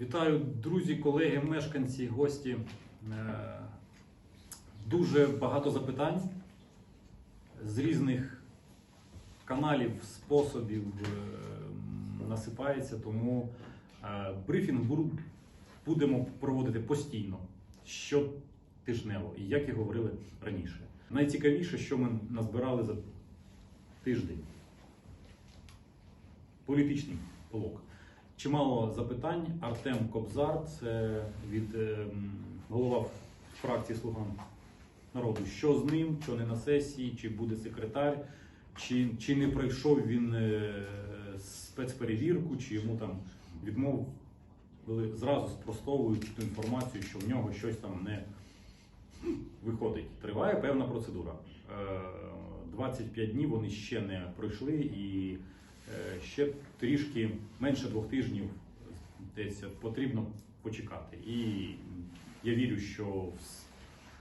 Вітаю, друзі, колеги, мешканці, гості. Е, Дуже багато запитань з різних каналів, способів е, насипається, тому е, брифінг будемо проводити постійно, щотижнево, як і говорили раніше. Найцікавіше, що ми назбирали за тиждень. Політичний блок. Чимало запитань. Артем Кобзар, це від ем, голова фракції Слуга народу. Що з ним, що не на сесії, чи буде секретар, чи, чи не пройшов він е, спецперевірку, чи йому там відмовили, зразу спростовують ту інформацію, що в нього щось там не виходить. Триває певна процедура. Е, 25 днів вони ще не пройшли і ще трішки менше двох тижнів десь потрібно почекати. І я вірю, що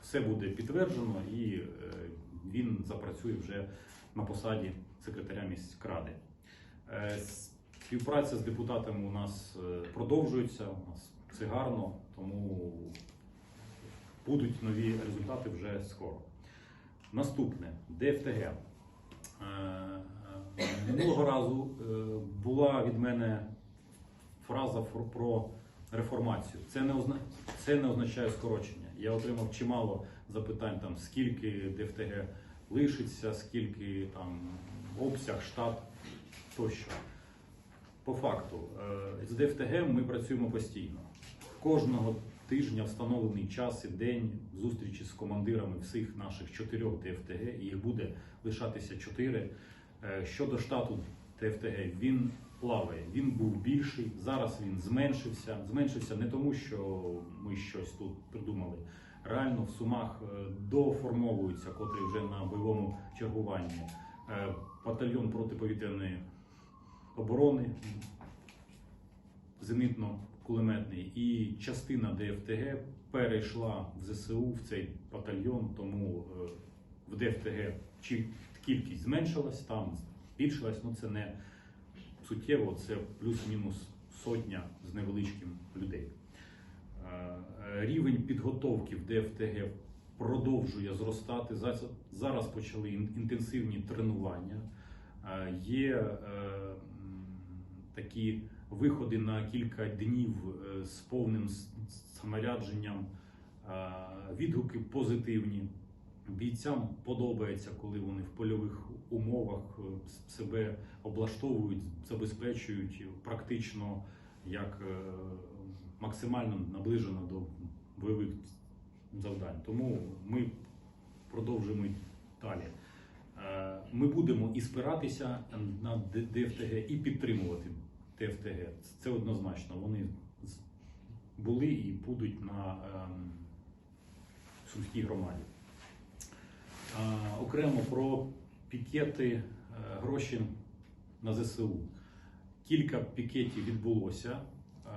все буде підтверджено і е, він запрацює вже на посаді секретаря міськради. Е, Співпраця з депутатами у нас е, продовжується, у нас це гарно, тому будуть нові результати вже скоро. Наступне ДФТГ. Минулого разу е, була від мене фраза про реформацію. Це не, озна... це не означає скорочення. Я отримав чимало запитань, там, скільки ДФТГ лишиться, скільки там обсяг, штат тощо. По факту, е, з ДФТГ ми працюємо постійно. Кожного тижня встановлений час і день зустрічі з командирами всіх наших чотирьох ДФТГ, і їх буде лишатися чотири. Е, Щодо штату ТФТГ, він плаває. Він був більший, зараз він зменшився. Зменшився не тому, що ми щось тут придумали. Реально в сумах е, доформовуються, котрі вже на бойовому чергуванні. Е, Батальйон протиповітряної оборони, зенитно-кулеметний, і частина ДФТГ перейшла в ЗСУ в цей батальйон, тому е, в ДФТГ чи кількість зменшилась, там збільшилась, ну це не суттєво, це плюс-мінус сотня з невеличким людей. Е, Рівень підготовки в ДФТГ продовжує зростати. Зараз почали інтенсивні тренування. Е, Є е, такі виходи на кілька днів з повним с- саморядженням, Е, відгуки позитивні. Бійцям подобається, коли вони в польових умовах е, себе облаштовують, забезпечують практично як е, максимально наближено до бойових завдань. Тому ми продовжуємо й далі. Е, Ми будемо і спиратися на ДФТГ, і підтримувати ДФТГ. Це однозначно. Вони були і будуть на ем, Сумській громаді. Окремо про пікети е, гроші на ЗСУ. Кілька пікетів відбулося. Е,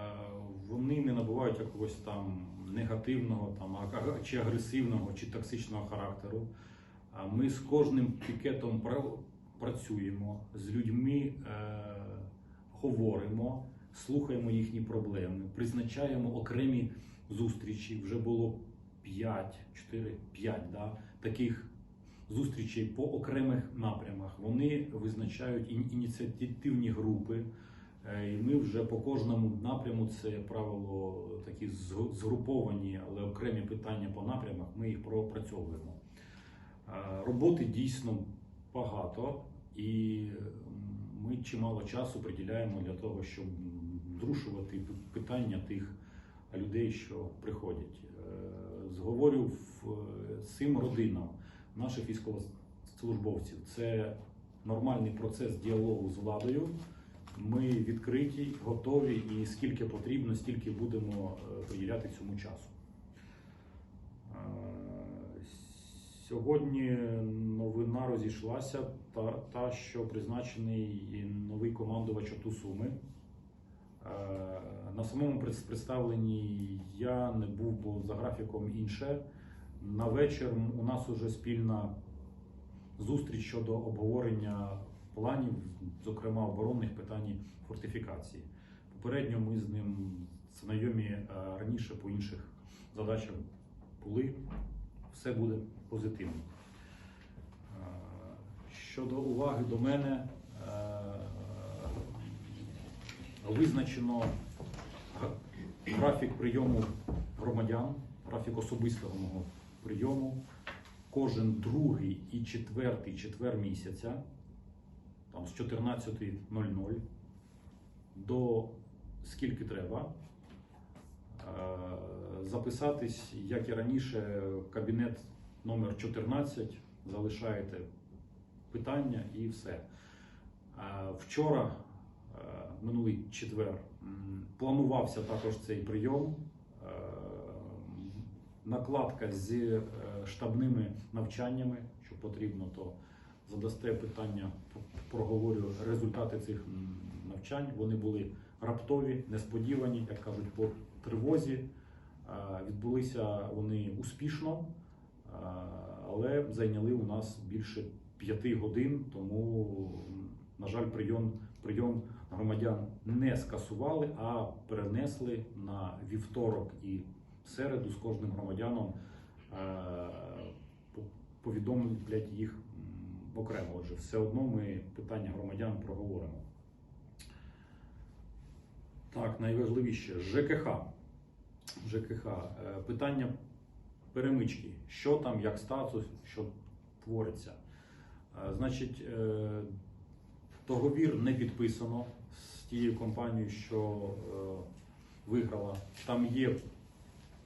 Вони не набувають якогось там негативного там, чи агресивного, чи токсичного характеру. Ми з кожним пікетом пра- працюємо, з людьми е, говоримо, слухаємо їхні проблеми, призначаємо окремі зустрічі. Вже було 5, 4, 5 да, таких зустрічей по окремих напрямах. Вони визначають ініціативні групи. Е, І ми вже по кожному напряму це правило такі згруповані, але окремі питання по напрямах. Ми їх пропрацьовуємо. Е, Роботи дійсно багато, і ми чимало часу приділяємо для того, щоб зрушувати питання тих людей, що приходять. Е, Зговорю в- всім родинам наших військовослужбовців. Це нормальний процес діалогу з владою. Ми відкриті, готові, і скільки потрібно, стільки будемо е, приділяти цьому часу. Е, Сьогодні новина розійшлася, та, та що призначений новий командувач ОТУ Суми. Е, На самому представленні я не був, бо за графіком інше. На вечір у нас уже спільна зустріч щодо обговорення планів, зокрема оборонних питань фортифікації. Попередньо ми з ним знайомі е, раніше по інших задачах були. Все буде позитивно. Е, Щодо уваги до мене, е, визначено графік прийому громадян, графік особистого мого прийому. Кожен другий і четвертий четвер місяця, там з 14.00 до скільки треба. Е, Записатись, як і раніше, кабінет номер 14, залишаєте питання і все. Е, Вчора, е, минулий четвер, планувався також цей прийом. Накладка з е, штабними навчаннями, що потрібно, то задасте питання, проговорю результати цих навчань. Вони були раптові, несподівані, як кажуть, по тривозі. Е, Відбулися вони успішно, е, але зайняли у нас більше п'яти годин, тому, на жаль, прийом, прийом громадян не скасували, а перенесли на вівторок і середу з кожним громадяном е, повідомлять їх окремо. Отже, все одно ми питання громадян проговоримо. Так, найважливіше ЖКХ. ЖКХ. Е, Питання перемички. Що там, як статус, що твориться. Е, Значить, договір не підписано з тією компанією, що виграла. Там є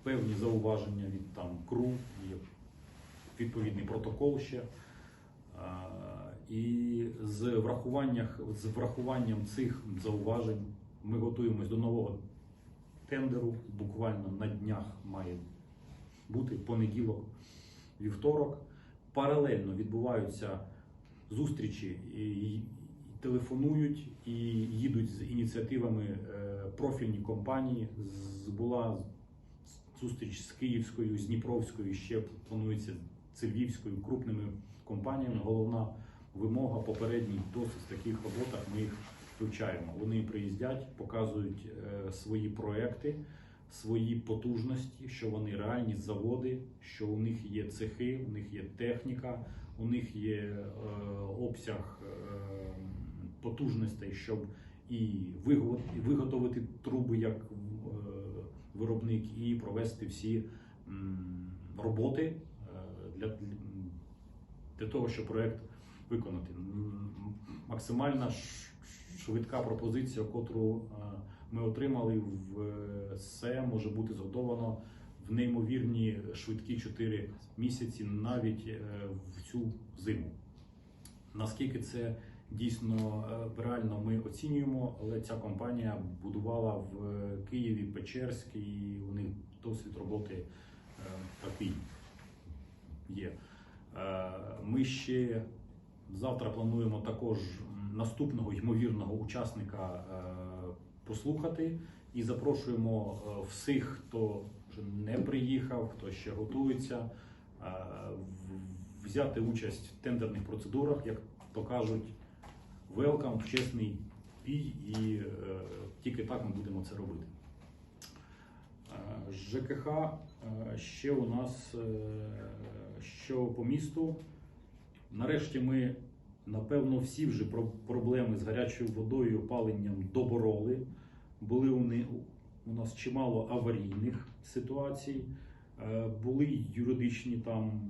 певні зауваження від там КРУ, є відповідний протокол ще. І з, врахуванням, з врахуванням цих зауважень ми готуємось до нового тендеру. Буквально на днях має бути понеділок, вівторок. Паралельно відбуваються зустрічі і, телефонують і їдуть з ініціативами е, профільні компанії. Була зустріч з Київською, з Дніпровською, ще планується з Львівською крупними компаніями. Головна вимога попередній досвід в таких роботах. Ми їх вивчаємо. Вони приїздять, показують е, свої проекти, свої потужності, що вони реальні заводи, що у них є цехи, у них є техніка, у них є е, обсяг е, потужностей, щоб і виготовити труби як виробник, і провести всі роботи е, для, для того, щоб проект виконати. Максимальна швидка пропозиція, котру е, ми отримали, е, все може бути зготовано в неймовірні швидкі 4 місяці, навіть в цю зиму. Наскільки це дійсно е, реально ми оцінюємо, але ця компанія будувала в Києві Печерськ, у них досвід роботи е, такий є. Е, Ми ще завтра плануємо також наступного ймовірного учасника е, послухати і запрошуємо е, всіх, хто не приїхав, хто ще готується, е, взяти участь в тендерних процедурах, як то кажуть, welcome в чесний бій, і е, тільки так ми будемо це робити. Е, ЖКХ е, ще у нас е, що по місту. Нарешті ми, напевно, всі вже про- проблеми з гарячою водою і опаленням добороли. Були у, ни- у нас чимало аварійних ситуацій, Е, були юридичні там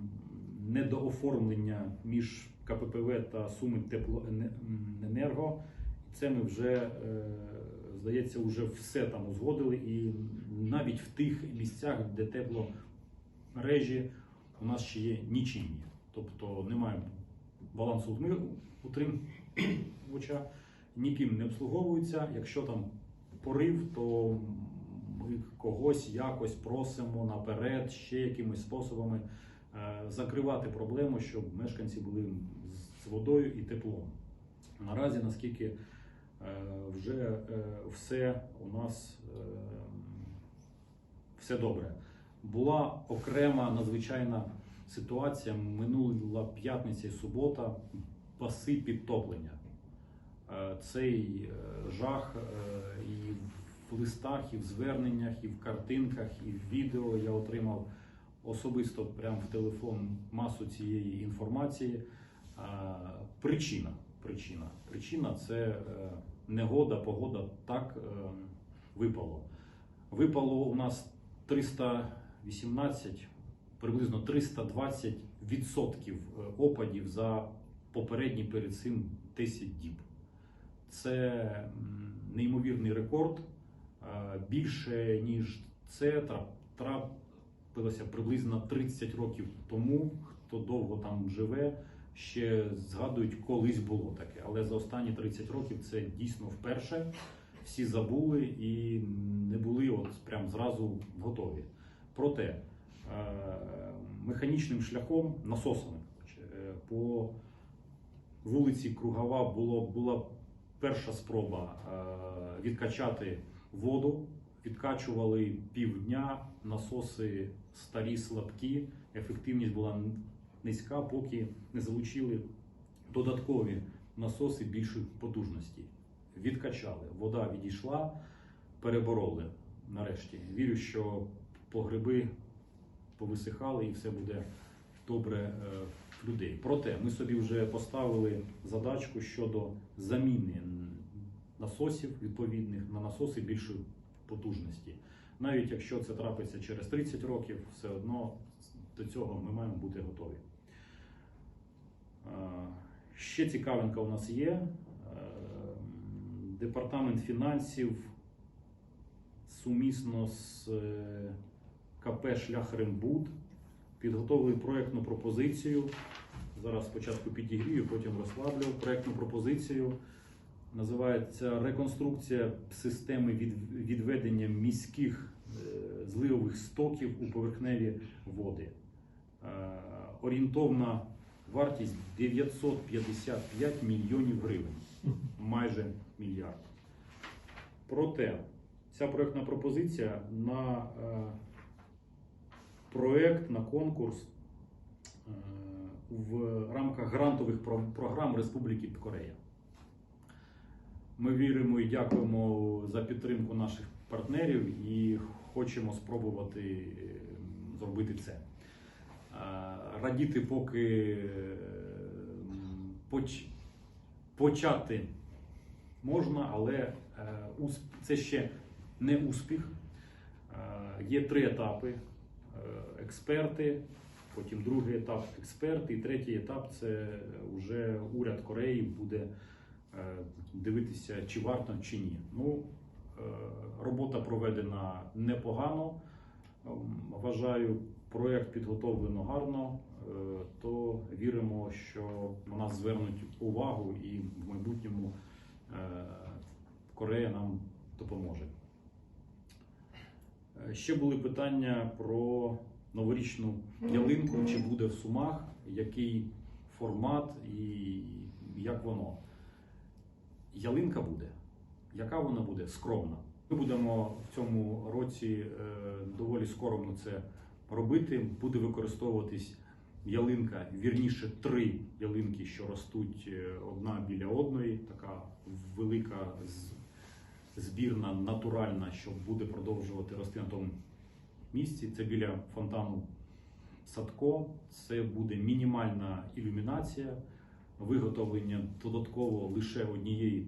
недооформлення між КППВ та Суми Теплоенерго. Це ми вже, е, здається, вже все там узгодили. І навіть в тих місцях, де тепломережі у нас ще є нічийні. Тобто немає балансу утримувача, ніким не обслуговуються. Якщо там порив, то ми когось якось просимо наперед ще якимись способами е, закривати проблему, щоб мешканці були з водою і теплом. Наразі, наскільки е, вже е, все у нас е, все добре. Була окрема надзвичайна ситуація минула п'ятниця і субота, паси підтоплення. Цей жах і в листах, і в зверненнях, і в картинках, і в відео я отримав особисто прямо в телефон масу цієї інформації. Причина. Причина. Причина це е, негода, погода так е, випало. Випало у нас 318, приблизно 320 відсотків е, опадів за попередні перед цим 10 діб. Це неймовірний рекорд. Більше ніж це трап- трапилося приблизно 30 років тому. Хто довго там живе, ще згадують, колись було таке. Але за останні 30 років це дійсно вперше. Всі забули і не були от прям зразу готові. Проте е, механічним шляхом, насосами е, по вулиці Кругова було, була перша спроба е, відкачати воду. Відкачували півдня, насоси старі, слабкі, ефективність була низька, поки не залучили додаткові насоси більшої потужності. Відкачали, вода відійшла, перебороли нарешті. Вірю, що погреби повисихали і все буде добре е, в людей. Проте ми собі вже поставили задачку щодо заміни насосів відповідних на насоси більшої потужності. Навіть якщо це трапиться через 30 років, все одно до цього ми маємо бути готові. Е, Ще цікавинка у нас є. Е, Департамент фінансів сумісно з е, КП Шлях Рембуд підготовили проєктну пропозицію. Зараз спочатку підігрію, потім розслаблю проєктну пропозицію. Називається Реконструкція системи відведення міських зливових стоків у поверхневі води. Орієнтовна вартість 955 мільйонів гривень, майже мільярд. Проте ця проєктна пропозиція на е, проєкт, на конкурс е, в рамках грантових про- програм Республіки Корея. Ми віримо і дякуємо за підтримку наших партнерів і хочемо спробувати е, зробити це. Радіти, поки поч- почати можна, але е, це ще не успіх. Є три етапи: Е, експерти, потім другий етап експерти, і третій етап це вже уряд Кореї буде е, дивитися, чи варто, чи ні. Ну, робота проведена непогано. Вважаю, проєкт підготовлено гарно, е, то віримо, що на нас звернуть увагу і в майбутньому е, Корея нам допоможе. Е, Ще були питання про новорічну ялинку, чи буде в Сумах, який формат і як воно. Ялинка буде. Яка вона буде? Скромна. Ми будемо в цьому році доволі скоромно це робити. Буде використовуватись ялинка, вірніше три ялинки, що ростуть е, одна біля одної, така велика збірна, натуральна, що буде продовжувати рости на тому місці. Це біля фонтану Садко. Це буде мінімальна ілюмінація, виготовлення додатково лише однієї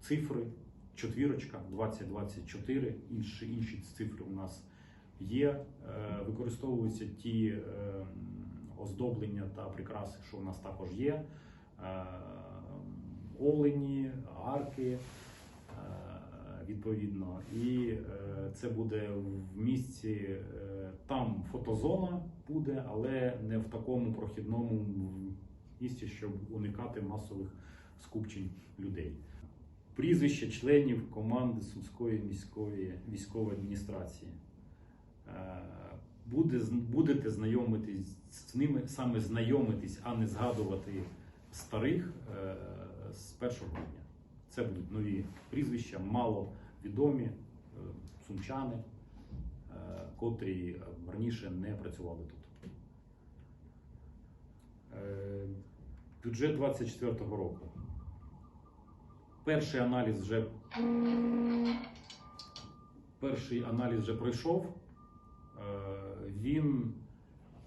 цифри, четвірочка 2024. Інші, інші цифри у нас є. Е, Використовуються ті е, оздоблення та прикраси, що у нас також є. Е, Олені, арки. Відповідно, і це буде в місці, там фотозона буде, але не в такому прохідному місці, щоб уникати масових скупчень людей. Прізвища членів команди Сумської міської військової адміністрації. Е, Буде, будете знайомитись з ними, саме знайомитись, а не згадувати старих е, з 1 грудня. Це будуть нові прізвища, мало відомі е, сумчани, котрі раніше не працювали тут. Бюджет 24-го року. Перший аналіз вже перший аналіз вже пройшов. Е, Він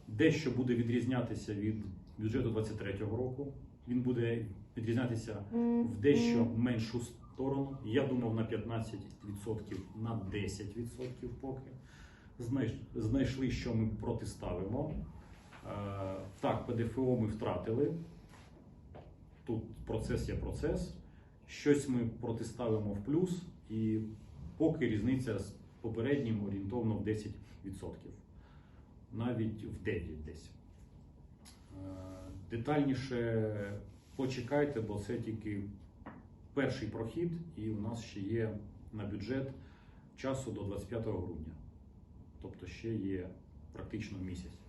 дещо буде відрізнятися від бюджету 2023 року. Він буде відрізнятися в дещо меншу сторону. Я думав на 15%, на 10% поки. Знайшли, що ми протиставимо. Е, Так, ПДФО ми втратили. Тут процес є процес. Щось ми протиставимо в плюс, і поки різниця з попереднім орієнтовно в 10%. Навіть в 9 десь. Е, Детальніше почекайте, бо це тільки перший прохід, і у нас ще є на бюджет часу до 25 грудня. Тобто ще є практично місяць.